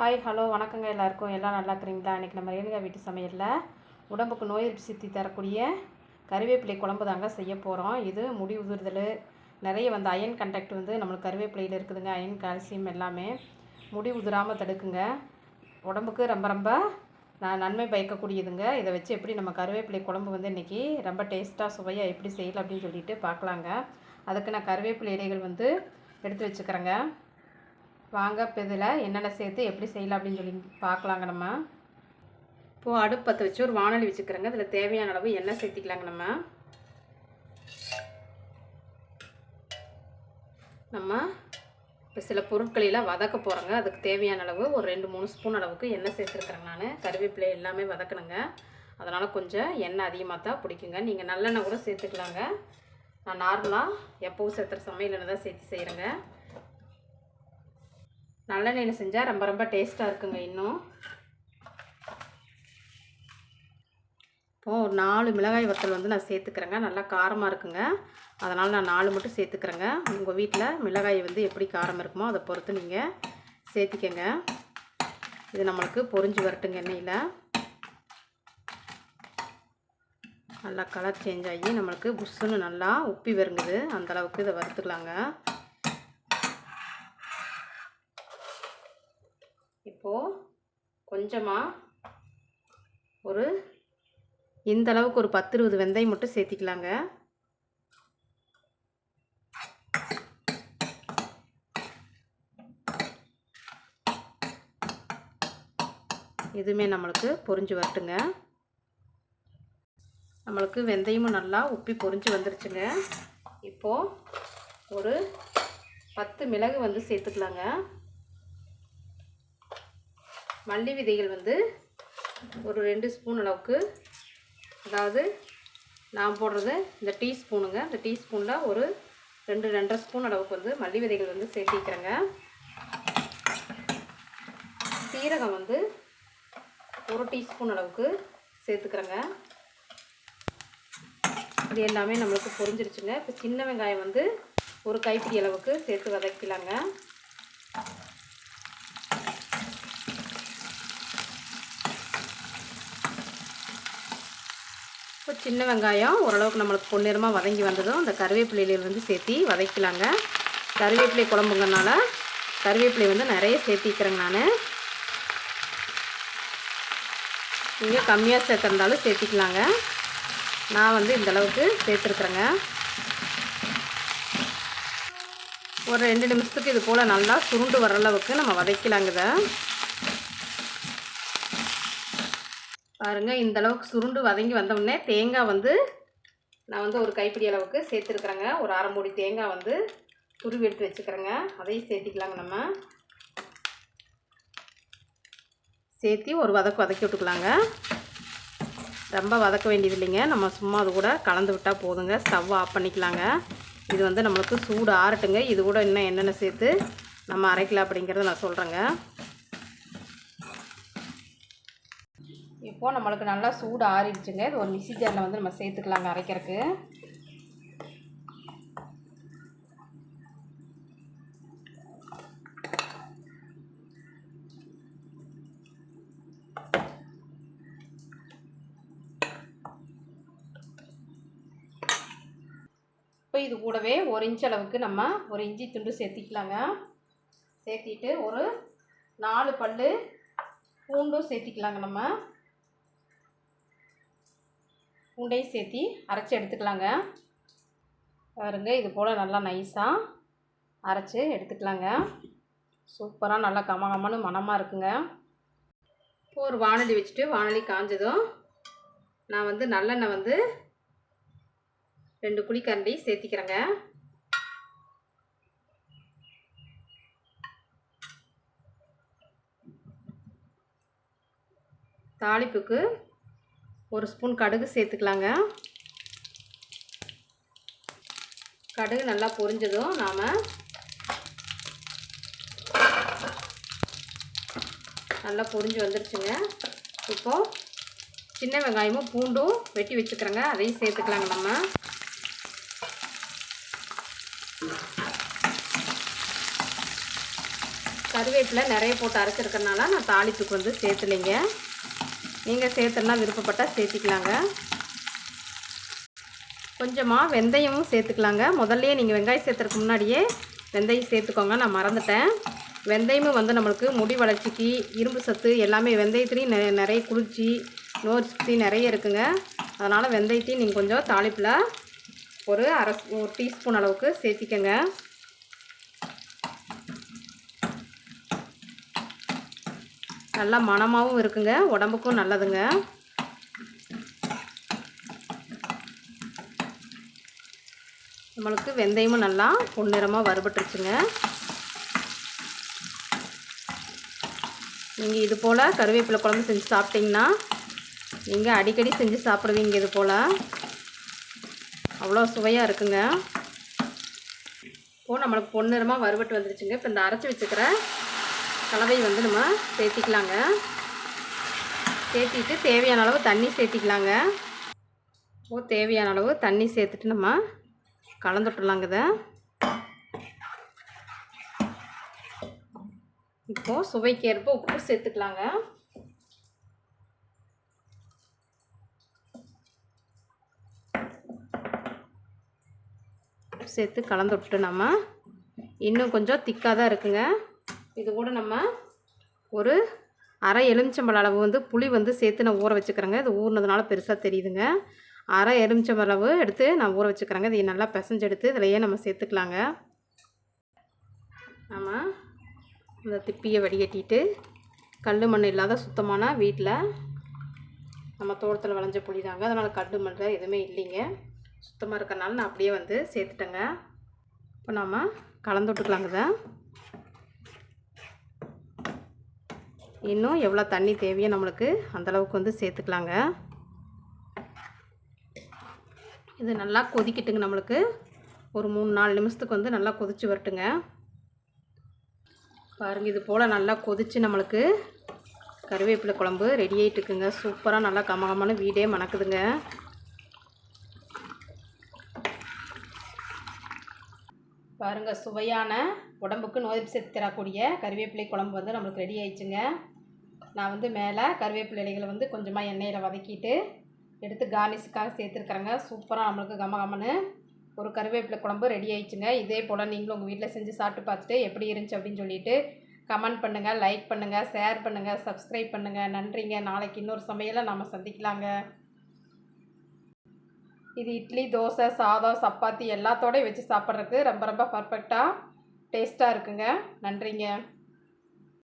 Hi hello வணக்கங்க எல்லாருக்கும். எல்லாம் நல்லா இருக்கிறீங்களா? இன்றைக்கி நம்ம ரேணுகா வீட்டு சமையலில் உடம்புக்கு நோய் எதிர்ப்பு சக்தி தரக்கூடிய கருவேப்பிலை குழம்பு தாங்க செய்ய போகிறோம் இது முடி உதிர்தல் நிறைய வந்து அயன் கண்டக்ட் வந்து நம்மளுக்கு கருவேப்பிலையில் இருக்குதுங்க. அயன் கால்சியம் எல்லாமே முடி உதிராமல் தடுக்குங்க. உடம்புக்கு ரொம்ப ரொம்ப நான் நன்மை பயக்கக்கூடியதுங்க. இதை வச்சு எப்படி நம்ம கருவேப்பிலை குழம்பு வந்து இன்றைக்கி ரொம்ப டேஸ்ட்டாக சுவையாக எப்படி செய்யலாம் அப்படின்னு சொல்லிட்டு பார்க்கலாங்க. அதுக்கு நான் கருவேப்பிலை இலைகள் வந்து எடுத்து வச்சுக்கிறேங்க. வாங்க இப்போ இதில் என்னென்ன சேர்த்து எப்படி செய்யலாம் அப்படின்னு சொல்லி பார்க்கலாங்க நம்ம. இப்போது அடுப்பு பற்ற வச்சு ஒரு வானொலி வச்சுக்கிறேங்க. இதில் தேவையான அளவு எண்ணெய் சேர்த்திக்கலாங்க நம்ம. நம்ம இப்போ சில பொருட்களெல்லாம் வதக்க போகிறோங்க அதுக்கு தேவையான அளவு ஒரு ரெண்டு மூணு ஸ்பூன் அளவுக்கு எண்ணெய் சேர்த்துருக்குறேங்க நான். கருவேப்பிலை எல்லாமே வதக்கணுங்க. அதனால் கொஞ்சம் எண்ணெய் அதிகமாக தான் பிடிக்குங்க. நீங்கள் நல்லெண்ணெய் கூட சேர்த்துக்கலாங்க. நான் நார்மலாக எப்போவும் சேர்த்துற சமையல் எண்ணெய் தான் சேர்த்து செய்கிறேங்க நல்லெண்ணெயில் செஞ்சால் ரொம்ப ரொம்ப டேஸ்ட்டாக இருக்குங்க இன்னும். இப்போது ஒரு நாலு மிளகாய் வத்தல் வந்து நான் சேர்த்துக்கிறேங்க. நல்லா காரமாக இருக்குங்க. அதனால் நான் நாலு மட்டும் சேர்த்துக்கிறேங்க. உங்கள் வீட்டில் மிளகாய் வந்து எப்படி காரம் இருக்குமோ அதை பொறுத்து நீங்கள் சேர்த்திக்கங்க. இது நம்மளுக்கு பொரிஞ்சு வரட்டுங்க எண்ணெயில். நல்லா கலர் சேஞ்ச் ஆகி நம்மளுக்கு புஷ்ஷுன்னு நல்லா உப்பி வருங்குது. அந்தளவுக்கு இதை வறுத்துக்கலாங்க. இப்போது கொஞ்சமாக ஒரு இந்த அளவுக்கு ஒரு பத்து இருபது வெந்தயம் மட்டும் சேர்த்திக்கலாங்க. இதுவுமே நம்மளுக்கு பொரிஞ்சு வரட்டுங்க. நம்மளுக்கு வெந்தயமும் நல்லா உப்பி பொரிஞ்சு வந்துருச்சுங்க. இப்போது ஒரு பத்து மிளகு வந்து சேர்த்துக்கலாங்க. மல்லி விதைகள் வந்து ஒரு ரெண்டு ஸ்பூன் அளவுக்கு அதாவது நான் போடுறது இந்த டீஸ்பூனுங்க. இந்த டீஸ்பூனில் ஒரு ரெண்டு ரெண்டரை ஸ்பூன் அளவுக்கு வந்து மல்லி விதைகள் வந்து சேர்த்திக்கிறேங்க. சீரகம் வந்து ஒரு டீஸ்பூன் அளவுக்கு சேர்த்துக்கிறேங்க. இது எல்லாமே நம்மளுக்கு பொரிஞ்சிருச்சுங்க. இப்போ சின்ன வெங்காயம் வந்து ஒரு கைப்பிடி அளவுக்கு சேர்த்து வதக்கலாங்க. இப்போ சின்ன வெங்காயம் ஓரளவுக்கு நம்மளுக்கு பொன்னிறமாக வதங்கி வந்ததும் அந்த கருவேப்பிலையில வந்து சேர்த்தி வதக்கலாங்க. கருவேப்பிலை குழம்புங்கனால கருவேப்பிலை வந்து நிறைய சேர்த்திக்கிறேங்க நான். நீங்கள் கம்மியாக சேர்த்துருந்தாலும் சேர்த்திக்கலாங்க. நான் வந்து இந்தளவுக்கு சேர்த்துருக்குறேங்க. ஒரு ரெண்டு நிமிஷத்துக்கு இது போல் நல்லா சுருண்டு வர அளவுக்கு நம்ம வதக்கலாங்க இதை. பாருங்கள் இந்த அளவுக்கு சுருண்டு வதங்கி வந்தோடனே தேங்காய் வந்து நான் வந்து ஒரு கைப்பிடி அளவுக்கு சேர்த்துருக்குறேங்க. ஒரு அரை மூடி தேங்காய் வந்து துருவி எடுத்து வச்சுக்கிறேங்க. அதையும் சேர்த்திக்கலாங்க நம்ம. சேர்த்தி ஒரு வதக்கு வதக்கி விட்டுக்கலாங்க. ரொம்ப வதக்க வேண்டியது இல்லைங்க நம்ம சும்மா அது கூட கலந்து விட்டால் போதுங்க. ஸ்டவ் ஆஃப் பண்ணிக்கலாங்க. இது வந்து நம்மளுக்கு சூடு ஆறட்டுங்க. இது கூட இன்னும் என்னென்ன சேர்த்து நம்ம அரைக்கலாம் அப்படிங்கிறத நான் சொல்கிறேங்க இப்போது நம்மளுக்கு நல்லா சூடு ஆறிடுச்சுங்க. இது ஒரு மிக்சி ஜாரில் வந்து நம்ம சேர்த்துக்கலாங்க அரைக்கிறதுக்கு. இப்போ இது கூடவே ஒரு இன்ச் அளவுக்கு நம்ம ஒரு இஞ்சி துண்டு சேர்த்திக்கலாங்க. சேர்த்திட்டு ஒரு நாலு பல் பூண்டும் சேர்த்திக்கலாங்க நம்ம. பூண்டையும் சேர்த்தி அரைச்சி எடுத்துக்கலாங்க. பாருங்க இது போல் நல்லா நைஸாக அரைச்சி எடுத்துக்கலாங்க. சூப்பராக நல்லா கம கமன்னு மணமாக இருக்குங்க. இப்போ ஒரு வானொலி வச்சுட்டு வானொலி காஞ்சதும் நான் வந்து நல்லெண்ணெய் வந்து ரெண்டு குழிக்கரண்டி சேர்த்திக்கிறேங்க. தாளிப்புக்கு ஒரு ஸ்பூன் கடுகு சேர்த்துக்கலாங்க. கடுகு நல்லா பொரிஞ்சதும் நாம் நல்லா பொரிஞ்சு வந்துருச்சுங்க. இப்போது சின்ன வெங்காயமும் பூண்டும் வெட்டி வச்சுக்கிறேங்க. அதையும் சேர்த்துக்கலாங்க நம்ம. கருவேப்பிலை நிறைய போட்டு அரைச்சிருக்கறனால நான் தாளிப்புக்கு வந்து சேர்த்துலைங்க. நீங்கள் சேர்த்துலாம் விருப்பப்பட்டால் சேர்த்திக்கலாங்க. கொஞ்சமாக வெந்தயமும் சேர்த்துக்கலாங்க. முதல்லையே நீங்கள் வெங்காயம் சேர்த்துறதுக்கு முன்னாடியே வெந்தயம் சேர்த்துக்கோங்க. நான் மறந்துட்டேன். வெந்தயமும் வந்து நம்மளுக்கு முடி வளர்ச்சிக்கு இரும்பு சத்து எல்லாமே வெந்தயத்துலேயும் நெ நிறைய குளிர்ச்சி நோய் சக்தி நிறைய இருக்குங்க. அதனால் வெந்தயத்தையும் நீங்கள் கொஞ்சம் தாளிப்பில் ஒரு அரை ஒரு டீஸ்பூன் அளவுக்கு சேர்த்திக்கங்க. நல்லா மணமாகவும் இருக்குங்க. உடம்புக்கும் நல்லதுங்க. நம்மளுக்கு வெந்தயமும் நல்லா பொன்னிறமாக வறுபட்டுருச்சுங்க. நீங்கள் இது போல் கருவேப்பிலை குழம்பு செஞ்சு சாப்பிட்டிங்கன்னா நீங்கள் அடிக்கடி செஞ்சு சாப்பிடுவீங்க இது போல். அவ்வளோ சுவையாக இருக்குங்க. இப்போது நம்மளுக்கு பொன்னிறமாக வறுபட்டு வந்துருச்சுங்க. இப்போ இந்த அரைச்சி வச்சுக்கிற கலவை வந்து நம்ம சேர்த்திக்கலாங்க. சேர்த்திட்டு தேவையான அளவு தண்ணி சேர்த்திக்கலாங்க. இப்போ தேவையான அளவு தண்ணி சேர்த்துட்டு நம்ம கலந்துட்டுலாங்க இதை. இப்போது சுவைக்கேற்ப உப்பு சேர்த்துக்கலாங்க. சேர்த்து கலந்து விட்டுட்டு நம்ம இன்னும் கொஞ்சம் திக்காக தான் இருக்குங்க. இது கூட நம்ம ஒரு அரை எலுமிச்சம்பழ அளவு வந்து புளி வந்து சேர்த்து நான் ஊற வச்சுக்கிறேங்க. இது ஊறினதுனால பெருசாக தெரியுதுங்க. அரை எலுமிச்சம்பழ அளவு எடுத்து நான் ஊற வச்சுக்கிறேங்க. இதை நல்லா பிசைஞ்சு எடுத்து இதிலையே நம்ம சேர்த்துக்கலாங்க. நம்ம இந்த திப்பியை வடிகட்டிட்டு கல் மண் இல்லாத சுத்தமான வீட்டில் நம்ம தோட்டத்தில் விளைஞ்ச புளி தாங்க. அதனால் கல் மண் எதுவுமே இல்லைங்க. சுத்தமாக இருக்கிறனால நான் அப்படியே வந்து சேர்த்துட்டேங்க. இப்போ நாம் கலந்து விட்டுக்கலாங்க இதை. இன்னும் எவ்வளோ தண்ணி தேவையோ நம்மளுக்கு அந்தளவுக்கு வந்து சேர்த்துக்கலாங்க. இது நல்லா கொதிக்கட்டுங்க நம்மளுக்கு. ஒரு மூணு நாலு நிமிஷத்துக்கு வந்து நல்லா கொதிச்சு வரட்டுங்க. பாருங்கள் இது போல் நல்லா கொதிச்சு நம்மளுக்கு கருவேப்பிலை குழம்பு ரெடி ஆகிட்டுக்குங்க சூப்பராக நல்லா கமகமான வீடே மணக்குதுங்க. பாருங்கள் சுவையான உடம்புக்கு நோய் சேர்த்து தரக்கூடிய கருவேப்பிலை குழம்பு வந்து நம்மளுக்கு ரெடி ஆயிடுச்சுங்க. நான் வந்து மேலே கருவேப்பிலை இலைகளை வந்து கொஞ்சமாக எண்ணெயில் வதக்கிட்டு எடுத்து கார்னிஷுக்காக சேர்த்துருக்குறேங்க. சூப்பராக நம்மளுக்கு கம கமனு ஒரு கருவேப்பிலை குழம்பு ரெடி ஆயிடுச்சுங்க. இதே போல் நீங்களும் உங்கள் வீட்டில் செஞ்சு சாப்பிட்டு பார்த்துட்டு எப்படி இருந்துச்சு அப்படின்னு சொல்லிட்டு கமெண்ட் பண்ணுங்கள் லைக் பண்ணுங்கள் ஷேர் பண்ணுங்கள் சப்ஸ்கிரைப் பண்ணுங்கள் நன்றிங்க. நாளைக்கு இன்னொரு சமையலை நம்ம சந்திக்கலாங்க. இது இட்லி தோசை சாதம் சப்பாத்தி எல்லாத்தோடையும் வச்சு சாப்பிட்றதுக்கு ரொம்ப ரொம்ப பர்ஃபெக்டாக டேஸ்ட்டாக இருக்குங்க. நன்றிங்க.